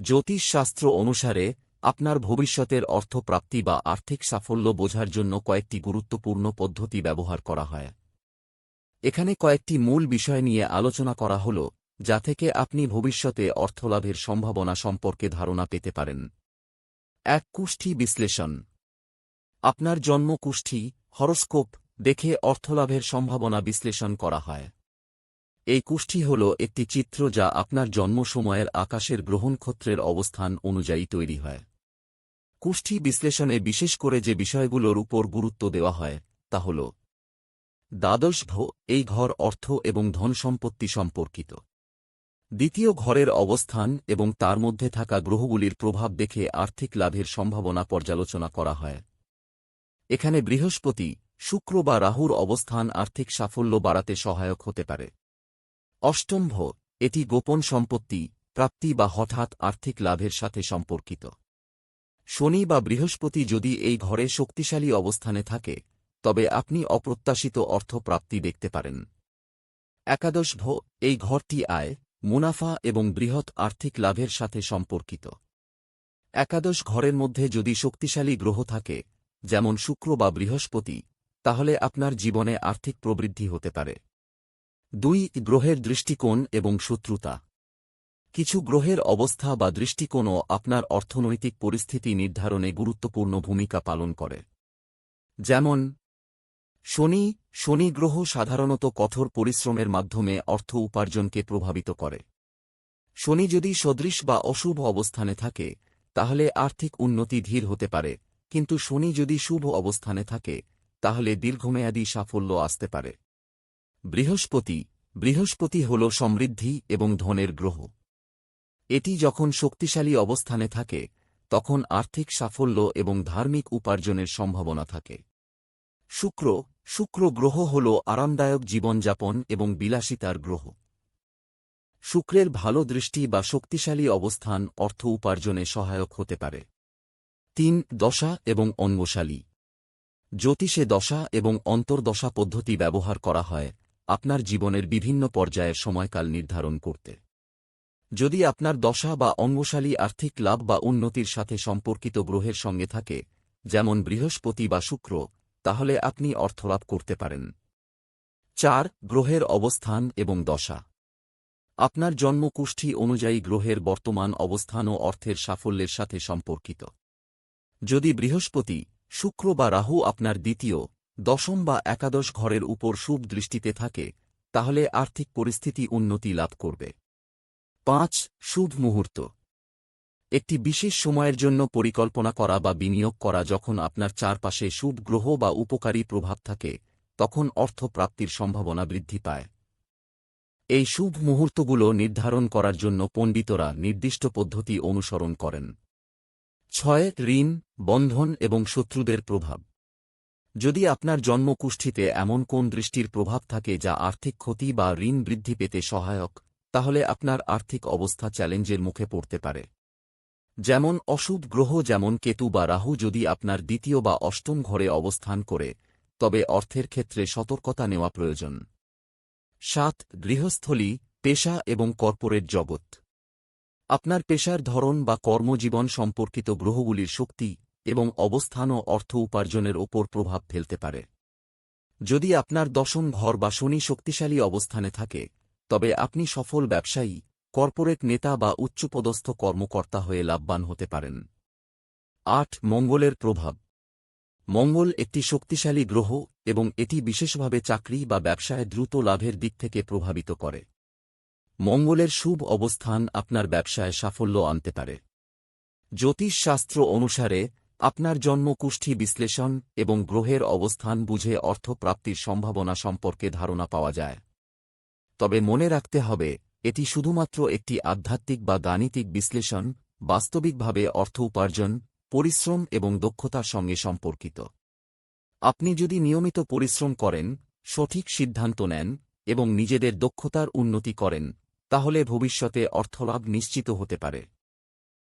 জ্যোতিষশাস্ত্র অনুসারে, আপনার ভবিষ্যতের অর্থপ্রাপ্তি বা আর্থিক সাফল্য বোঝার জন্য কয়েকটি গুরুত্বপূর্ণ পদ্ধতি ব্যবহার করা হয়। এখানে কয়েকটি মূল বিষয় নিয়ে আলোচনা করা হল, যা থেকে আপনি ভবিষ্যতে অর্থলাভের সম্ভাবনা সম্পর্কে ধারণা পেতে পারেন। এক, কুষ্ঠি বিশ্লেষণ। আপনার জন্ম কুষ্ঠি হরস্কোপ, দেখে অর্থলাভের সম্ভাবনা বিশ্লেষণ করা হয়। এই কুষ্ঠি হল একটি চিত্র যা আপনার জন্ম সময়ের আকাশের গ্রহণক্ষত্রের অবস্থান অনুযায়ী তৈরি হয়। কুষ্ঠি বিশ্লেষণে বিশেষ করে যে বিষয়গুলোর উপর গুরুত্ব দেওয়া হয়, তা হল দ্বাদশ ভো, এই ঘর অর্থ এবং ধন সম্পত্তি সম্পর্কিত। দ্বিতীয় ঘরের অবস্থান এবং তার মধ্যে থাকা গ্রহগুলির প্রভাব দেখে আর্থিক লাভের সম্ভাবনা পর্যালোচনা করা হয়। এখানে বৃহস্পতি, শুক্র বা রাহুর অবস্থান আর্থিক সাফল্য বাড়াতে সহায়ক হতে পারে। অষ্টমভ এটি গোপন সম্পত্তি, প্রাপ্তি বা হঠাৎ আর্থিক লাভের সাথে সম্পর্কিত। শনি বা বৃহস্পতি যদি এই ঘরে শক্তিশালী অবস্থানে থাকে, তবে আপনি অপ্রত্যাশিত অর্থ প্রাপ্তি দেখতে পারেন। একাদশ ভো এই ঘরটি আয়, মুনাফা এবং বৃহৎ আর্থিক লাভের সাথে সম্পর্কিত। একাদশ ঘরের মধ্যে যদি শক্তিশালী গ্রহ থাকে, যেমন শুক্র বা বৃহস্পতি, তাহলে আপনার জীবনে আর্থিক প্রবৃদ্ধি হতে পারে। দুই, গ্রহের দৃষ্টিকোণ এবং শত্রুতা। কিছু গ্রহের অবস্থা বা দৃষ্টিকোণও আপনার অর্থনৈতিক পরিস্থিতি নির্ধারণে গুরুত্বপূর্ণ ভূমিকা পালন করে। যেমন, শনি শনি গ্রহ সাধারণত কঠোর পরিশ্রমের মাধ্যমে অর্থ উপার্জনকে প্রভাবিত করে। শনি যদি সদৃশ বা অশুভ অবস্থানে থাকে, তাহলে আর্থিক উন্নতি ধীর হতে পারে, কিন্তু শনি যদি শুভ অবস্থানে থাকে, তাহলে দীর্ঘমেয়াদী সাফল্য আসতে পারে। বৃহস্পতি। বৃহস্পতি হল সমৃদ্ধি এবং ধনের গ্রহ। এটি যখন শক্তিশালী অবস্থানে থাকে, তখন আর্থিক সাফল্য এবং ধার্মিক উপার্জনের সম্ভাবনা থাকে। শুক্র। শুক্র গ্রহ হল আরামদায়ক জীবনযাপন এবং বিলাসিতার গ্রহ। শুক্রের ভালো দৃষ্টি বা শক্তিশালী অবস্থান অর্থ উপার্জনে সহায়ক হতে পারে। তিন, দশা এবং অঙ্গশালী। জ্যোতিষে দশা এবং অন্তর্দশা পদ্ধতি ব্যবহার করা হয় আপনার জীবনের বিভিন্ন পর্যায়ের সময়কাল নির্ধারণ করতে। যদি আপনার দশা বা অঙ্গশালী আর্থিক লাভ বা উন্নতির সাথে সম্পর্কিত গ্রহের সঙ্গে থাকে, যেমন বৃহস্পতি বা শুক্র, তাহলে আপনি অর্থলাভ করতে পারেন। চার, গ্রহের অবস্থান এবং দশা। আপনার জন্মকুষ্ঠী অনুযায়ী গ্রহের বর্তমান অবস্থান ও অর্থের সাফল্যের সাথে সম্পর্কিত। যদি বৃহস্পতি, শুক্র বা রাহু আপনার দ্বিতীয় দশম বা একাদশ ঘরের উপর শুভ দৃষ্টিতে থাকে, তাহলে আর্থিক পরিস্থিতি উন্নতি লাভ করবে। পাঁচ, শুভ মুহূর্ত। একটি বিশেষ সময়ের জন্য পরিকল্পনা করা বা বিনিয়োগ করা যখন আপনার চারপাশে শুভ গ্রহ বা উপকারী প্রভাব থাকে, তখন অর্থ প্রাপ্তির সম্ভাবনা বৃদ্ধি পায়। এই শুভ মুহূর্তগুলো নির্ধারণ করার জন্য পণ্ডিতরা নির্দিষ্ট পদ্ধতি অনুসরণ করেন। ছয়, ঋণ, বন্ধন এবং শত্রুদের প্রভাব। যদি আপনার জন্মকুষ্ঠিতে এমন কোন দৃষ্টির প্রভাব থাকে যা আর্থিক ক্ষতি বা ঋণ বৃদ্ধি পেতে সহায়ক, তাহলে আপনার আর্থিক অবস্থা চ্যালেঞ্জের মুখে পড়তে পারে। যেমন অশুভ গ্রহ যেমন কেতু বা রাহু যদি আপনার দ্বিতীয় বা অষ্টম ঘরে অবস্থান করে, তবে অর্থের ক্ষেত্রে সতর্কতা নেওয়া প্রয়োজন। সাত, গৃহস্থলী, পেশা এবং কর্পোরেট জগৎ। আপনার পেশার ধরন বা কর্মজীবন সম্পর্কিত গ্রহগুলির শক্তি এবং অবস্থান ও অর্থ উপার্জনের ওপর প্রভাব ফেলতে পারে। যদি আপনার দশম ঘর বা শনি শক্তিশালী অবস্থানে থাকে, তবে আপনি সফল ব্যবসায়ী, কর্পোরেট নেতা বা উচ্চপদস্থ কর্মকর্তা হয়ে লাভবান হতে পারেন। আট, মঙ্গলের প্রভাব। মঙ্গল একটি শক্তিশালী গ্রহ এবং এটি বিশেষভাবে চাকরি বা ব্যবসায় দ্রুত লাভের দিক থেকে প্রভাবিত করে। মঙ্গলের শুভ অবস্থান আপনার ব্যবসায় সাফল্য আনতে পারে। জ্যোতিষশাস্ত্র অনুসারে আপনার জন্মকুষ্ঠী বিশ্লেষণ এবং গ্রহের অবস্থান বুঝে অর্থ প্রাপ্তির সম্ভাবনা সম্পর্কে ধারণা পাওয়া যায়। তবে মনে রাখতে হবে, এটি শুধুমাত্র একটি আধ্যাত্মিক বা গাণিতিক বিশ্লেষণ, বাস্তবিকভাবে অর্থ উপার্জন, পরিশ্রম এবং দক্ষতার সঙ্গে সম্পর্কিত। আপনি যদি নিয়মিত পরিশ্রম করেন, সঠিক সিদ্ধান্ত নেন এবং নিজেদের দক্ষতার উন্নতি করেন, তাহলে ভবিষ্যতে অর্থলাভ নিশ্চিত হতে পারে।